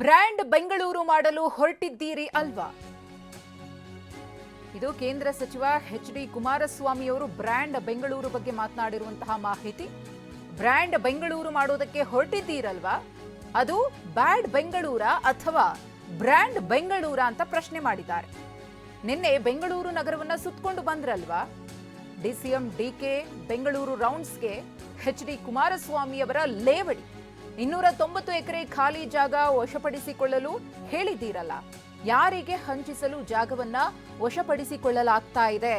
Brand Bengaluru ಮಾಡಲು ಹೊರಟಿದ್ದೀರಿ ಅಲ್ವಾ? ಇದು ಕೇಂದ್ರ ಸಚಿವ ಎಚ್ ಡಿ ಕುಮಾರಸ್ವಾಮಿ ಅವರು ಬ್ರ್ಯಾಂಡ್ ಬೆಂಗಳೂರು ಬಗ್ಗೆ ಮಾತನಾಡಿರುವಂತಹ ಮಾಹಿತಿ. ಬ್ರ್ಯಾಂಡ್ ಬೆಂಗಳೂರು ಮಾಡೋದಕ್ಕೆ ಹೊರಟಿದ್ದೀರಲ್ವಾ? ಅದು ಬ್ಯಾಡ್ ಬೆಂಗಳೂರ ಅಥವಾ ಬ್ರ್ಯಾಂಡ್ ಬೆಂಗಳೂರ ಅಂತ ಪ್ರಶ್ನೆ ಮಾಡಿದ್ದಾರೆ. ನಿನ್ನೆ ಬೆಂಗಳೂರು ನಗರವನ್ನ ಸುತ್ತಕೊಂಡು ಬಂದ್ರಲ್ವಾ? ಡಿಸಿಎಂ ಡಿಕೆ ಬೆಂಗಳೂರು ರೌಂಡ್ಸ್ಗೆ ಎಚ್ ಡಿ ಕುಮಾರಸ್ವಾಮಿ ಅವರ ಲೇವಡಿ. ಇನ್ನೂರ ತೊಂಬತ್ತು ಎಕರೆ ಖಾಲಿ ಜಾಗ ವಶಪಡಿಸಿಕೊಳ್ಳಲು ಹೇಳಿದ್ದೀರಲ್ಲ. ಯಾರಿಗೆ ಹಂಚಿಸಲು ಜಾಗವನ್ನ ವಶಪಡಿಸಿಕೊಳ್ಳಲಾಗ್ತಾ ಇದೆ?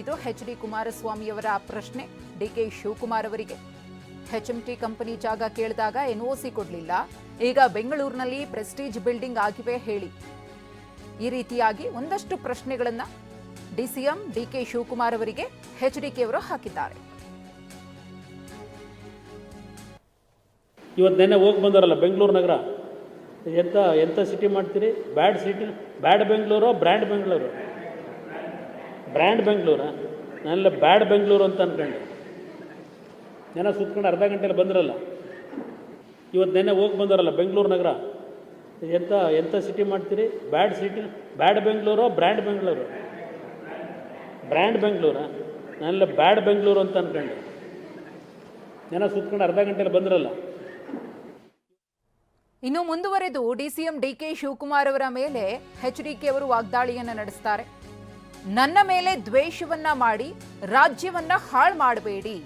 ಇದು ಎಚ್ ಡಿ ಕುಮಾರಸ್ವಾಮಿಯವರ ಪ್ರಶ್ನೆ. ಡಿ ಕೆ ಶಿವಕುಮಾರ್ ಅವರಿಗೆ. ಟಿ ಕಂಪನಿ ಜಾಗ ಕೇಳಿದಾಗ ಎನ್ಒಸಿ ಕೊಡಲಿಲ್ಲ. ಈಗ ಬೆಂಗಳೂರಿನಲ್ಲಿ ಪ್ರೆಸ್ಟೀಜ್ ಬಿಲ್ಡಿಂಗ್ ಆಗಿವೆ ಹೇಳಿ. ಈ ರೀತಿಯಾಗಿ ಒಂದಷ್ಟು ಪ್ರಶ್ನೆಗಳನ್ನು ಡಿಸಿಎಂ ಡಿಕೆ ಶಿವಕುಮಾರ್ ಅವರಿಗೆ ಎಚ್ಡಿಕೆ ಅವರು ಹಾಕಿದ್ದಾರೆ. ಇವತ್ತು ನೆನ್ನೆ ಹೋಗಿ ಬಂದಾರಲ್ಲ, ಬೆಂಗಳೂರು ನಗರ. ಎಂಥ ಎಂಥ ಸಿಟಿ ಮಾಡ್ತೀರಿ? Bad city bad Bengaluru brand Bengaluru brand ಬೆಂಗಳೂರಾ ನಾನೆಲ್ಲ ಬ್ಯಾಡ್ ಬೆಂಗಳೂರು ಅಂತ ಅನ್ಕೊಂಡೆ. ಜನ ಸುತ್ಕೊಂಡು ಅರ್ಧ ಗಂಟೆಯಲ್ಲಿ ಬಂದಿರಲ್ಲ. ಇವತ್ತು ನೆನ್ನೆ ಹೋಗಿ ಬಂದಾರಲ್ಲ, ಬೆಂಗಳೂರು ನಗರ. ಎಂಥ ಎಂಥ ಸಿಟಿ ಮಾಡ್ತೀರಿ? Bad city bad Bengaluru brand Bengaluru brand ಬೆಂಗಳೂರಾ ನಾನೆಲ್ಲ ಬ್ಯಾಡ್ ಬೆಂಗಳೂರು ಅಂತ ಅನ್ಕೊಂಡೆ. ಜನ ಸುತ್ಕೊಂಡು ಅರ್ಧ ಗಂಟೆಯಲ್ಲಿ ಬಂದ್ರಲ್ಲ. ಇನ್ನು ಮುಂದುವರೆದು ಡಿಸಿಎಂ ಡಿಕೆ ಶಿವಕುಮಾರ್ ಅವರ ಮೇಲೆ ಎಚ್ಡಿಕೆ ಅವರು ವಾಗ್ದಾಳಿಯನ್ನ ನಡೆಸ್ತಾರೆ. ನನ್ನ ಮೇಲೆ ದ್ವೇಷವನ್ನ ಮಾಡಿ, ರಾಜ್ಯವನ್ನ ಹಾಳು ಮಾಡಬೇಡಿ.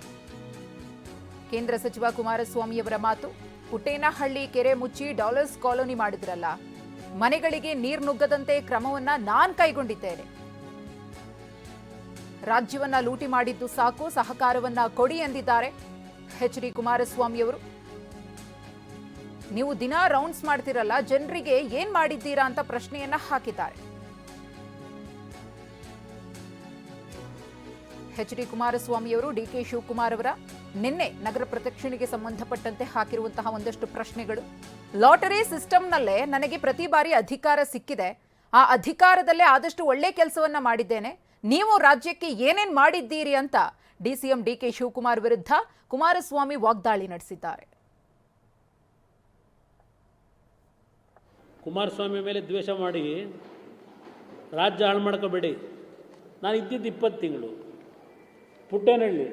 ಕೇಂದ್ರ ಸಚಿವ ಕುಮಾರಸ್ವಾಮಿಯವರ ಮಾತು, ಪುಟೇನಹಳ್ಳಿ ಕೆರೆ ಮುಚ್ಚಿ ಡಾಲರ್ಸ್ ಕಾಲೋನಿ ಮಾಡಿದ್ರಲ್ಲ, ಮನೆಗಳಿಗೆ ನೀರು ನುಗ್ಗದಂತೆ ಕ್ರಮವನ್ನ ನಾನ್ ಕೈಗೊಂಡಿದ್ದೇನೆ. ರಾಜ್ಯವನ್ನ ಲೂಟಿ ಮಾಡಿದ್ದು ಸಾಕು, ಸಹಕಾರವನ್ನ ಕೊಡಿ ಎಂದಿದ್ದಾರೆ ಎಚ್ ಡಿ ಕುಮಾರಸ್ವಾಮಿ ಅವರು. ನೀವು ದಿನ ರೌಂಡ್ಸ್ ಮಾಡ್ತಿರಲ್ಲ, ಜನರಿಗೆ ಏನ್ ಮಾಡಿದ್ದೀರಾ ಅಂತ ಪ್ರಶ್ನೆಯನ್ನ ಹಾಕಿದ್ದಾರೆ. ಎಚ್ ಡಿ ಕುಮಾರಸ್ವಾಮಿಯವರು ಡಿಕೆ ಶಿವಕುಮಾರ್ ಅವರ ನಿನ್ನೆ ನಗರ ಪ್ರದಕ್ಷಿಣೆಗೆ ಸಂಬಂಧಪಟ್ಟಂತೆ ಹಾಕಿರುವಂತಹ ಒಂದಷ್ಟು ಪ್ರಶ್ನೆಗಳು. ಲಾಟರಿ ಸಿಸ್ಟಮ್ನಲ್ಲೇ ನನಗೆ ಪ್ರತಿ ಬಾರಿ ಅಧಿಕಾರ ಸಿಕ್ಕಿದೆ. ಆ ಅಧಿಕಾರದಲ್ಲೇ ಆದಷ್ಟು ಒಳ್ಳೆ ಕೆಲಸವನ್ನ ಮಾಡಿದ್ದೇನೆ. ನೀವು ರಾಜ್ಯಕ್ಕೆ ಏನೇನ್ ಮಾಡಿದ್ದೀರಿ ಅಂತ ಡಿಸಿಎಂ ಡಿಕೆ ಶಿವಕುಮಾರ್ ವಿರುದ್ಧ ಕುಮಾರಸ್ವಾಮಿ ವಾಗ್ದಾಳಿ ನಡೆಸಿದ್ದಾರೆ. ಕುಮಾರಸ್ವಾಮಿ ಮೇಲೆ ದ್ವೇಷ ಮಾಡಿ ರಾಜ್ಯ ಹಾಳು ಮಾಡ್ಕೋಬೇಡಿ. ನಾನು ಇದ್ದಿದ್ದು ಇಪ್ಪತ್ತು ತಿಂಗಳು. ಪುಟ್ಟೇನಹಳ್ಳಿ.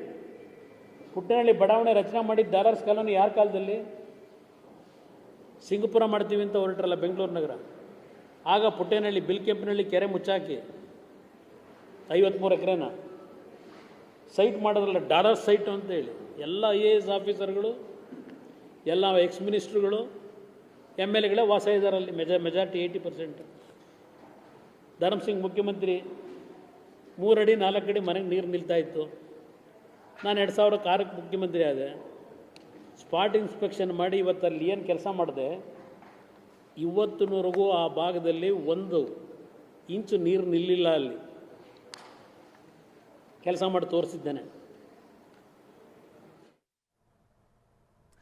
ಪುಟ್ಟೇನಹಳ್ಳಿ ಬಡಾವಣೆ ರಚನೆ ಮಾಡಿ ದಾರಾರ್ಸ್ ಕಾಲೋನಿ ಯಾರ ಕಾಲದಲ್ಲಿ? ಸಿಂಗಪುರ ಮಾಡ್ತೀವಿ ಅಂತ ಹೊರಟ್ರಲ್ಲ ಬೆಂಗಳೂರು ನಗರ. ಆಗ ಪುಟ್ಟೇನಹಳ್ಳಿ ಬಿಲ್ಕೆಂಪಿನಹಳ್ಳಿ ಕೆರೆ ಮುಚ್ಚಾಕಿ ಐವತ್ತ್ಮೂರು ಎಕರೆನ ಸೈಟ್ ಮಾಡೋದ್ರಲ್ಲ ಡಾಲರ್ ಸೈಟ್ ಅಂತ ಹೇಳಿ ಎಲ್ಲ ಐ ಎ ಎಸ್ ಆಫೀಸರ್ಗಳು, ಎಲ್ಲ ಎಕ್ಸ್ ಮಿನಿಸ್ಟ್ರುಗಳು ಎಂ ಎಲ್ ಎಗಳೇ ವಾಸ ಇದ್ದಾರೆ ಅಲ್ಲಿ ಮೆಜಾ, ಮೆಜಾರಿಟಿ ಏಯ್ಟಿ ಪರ್ಸೆಂಟ್. ಧರ್ಮಸಿಂಗ್ ಮುಖ್ಯಮಂತ್ರಿ, ಮೂರಡಿ ನಾಲ್ಕು ಅಡಿ ಮನೆಗೆ ನೀರು ನಿಲ್ತಾ ಇತ್ತು. ನಾನು ಎರಡು ಸಾವಿರ ಕಾರಕ್ಕೆ ಮುಖ್ಯಮಂತ್ರಿ ಆದೆ. ಸ್ಪಾಟ್ ಇನ್ಸ್ಪೆಕ್ಷನ್ ಮಾಡಿ ಇವತ್ತು ಅಲ್ಲಿ ಏನು ಕೆಲಸ ಮಾಡಿದೆ ಇವತ್ತಿನವರೆಗೂ ಆ ಭಾಗದಲ್ಲಿ ಒಂದು ಇಂಚು ನೀರು ನಿಲ್ಲಿಲ್ಲ ಅಲ್ಲಿ. ಕೆಲಸ ಮಾಡಿ ತೋರಿಸಿದ್ದೇನೆ.